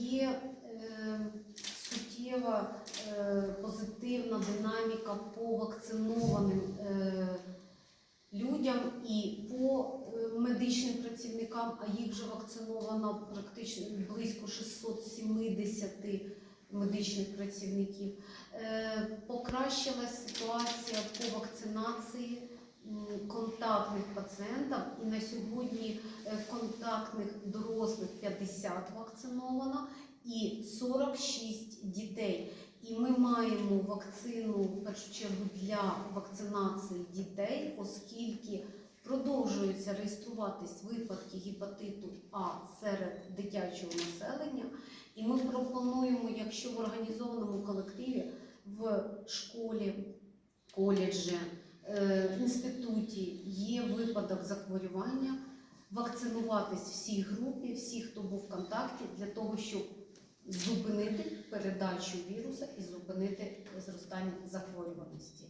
є е, суттєва е, позитивна динаміка по вакцинованим е, людям і по медичним працівникам, а їх вже вакциновано практично близько 670 медичних працівників. Покращилась ситуація по вакцинації контактних пацієнтів. І на сьогодні контактних дорослих 50 вакциновано і 46 дітей. І ми маємо вакцину в першу чергу для вакцинації дітей, оскільки продовжуються реєструватись випадки гепатиту А серед дитячого населення. І ми пропонуємо, якщо в організованому колективі в школі, коледжі, е, інституті є випадок захворювання, вакцинуватись всій групі, всі, хто був в контакті, для того, щоб зупинити передачу віруса і зупинити зростання захворюваності.